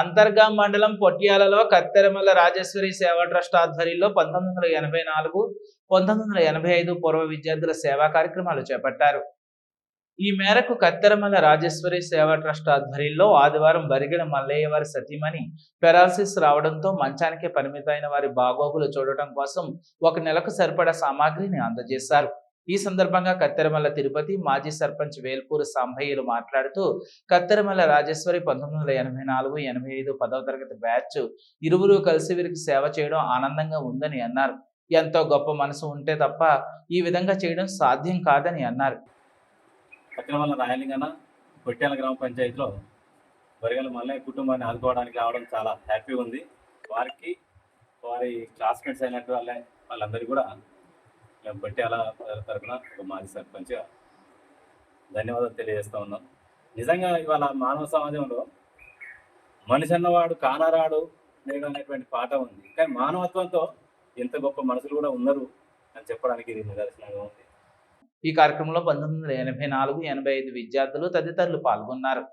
అంతర్గా మండలం పొట్యాలలో కత్తెరమల్ల రాజేశ్వరి సేవా ట్రస్ట్ ఆధ్వర్యంలో పంతొమ్మిది వందల ఎనభై నాలుగు పంతొమ్మిది వందల ఎనభై ఐదు పూర్వ విద్యార్థుల సేవా కార్యక్రమాలు చేపట్టారు. ఈ మేరకు కత్తెరమల్ల రాజేశ్వరి సేవా ట్రస్ట్ ఆధ్వర్యంలో ఆదివారం బరిగిన మల్లయ్య వారి సతీమణి పెరాలసిస్ రావడంతో మంచానికి పరిమితమైన వారి బాగోగులు చూడటం కోసం ఒక నెలకు సరిపడా సామాగ్రిని అందజేశారు. ఈ సందర్భంగా కత్తెరమల్ల తిరుపతి మాజీ సర్పంచ్ వేల్పూరు సాంభయ్యలు మాట్లాడుతూ కత్తెరమల్ల రాజేశ్వరి పంతొమ్మిది వందల ఎనభై నాలుగు ఎనభై ఐదు పదవ తరగతి బ్యాచ్ ఇరువురు కలిసి వీరికి సేవ చేయడం ఆనందంగా ఉందని అన్నారు. ఎంతో గొప్ప మనసు ఉంటే తప్ప ఈ విధంగా చేయడం సాధ్యం కాదని అన్నారు. పక్కన రాయలింగన కొట్టాల గ్రామ పంచాయతీలో వరిగల మల్లయ్య కుటుంబాన్ని ఆదుకోవడానికి రావడం చాలా హ్యాపీగా ఉంది. వారికి వారి క్లాస్మేట్స్ అయినట్టు వాళ్ళ వాళ్ళందరికీ కూడా బట్టి అలా తరఫున ఒక మాజీ సర్పంచ్ ధన్యవాదాలు తెలియజేస్తా ఉన్నాం. నిజంగా ఇవాళ మానవ సమాజంలో మనిషి అన్నవాడు కానరాడు నేడు అనేటువంటి పాట ఉంది. కానీ మానవత్వంతో ఇంత గొప్ప మనుషులు కూడా ఉన్నారు అని చెప్పడానికి ఇది నిదర్శనంగా ఉంది. ఈ కార్యక్రమంలో పంతొమ్మిది వందల ఎనభై నాలుగు ఎనభై ఐదు విద్యార్థులు తదితరులు పాల్గొన్నారు.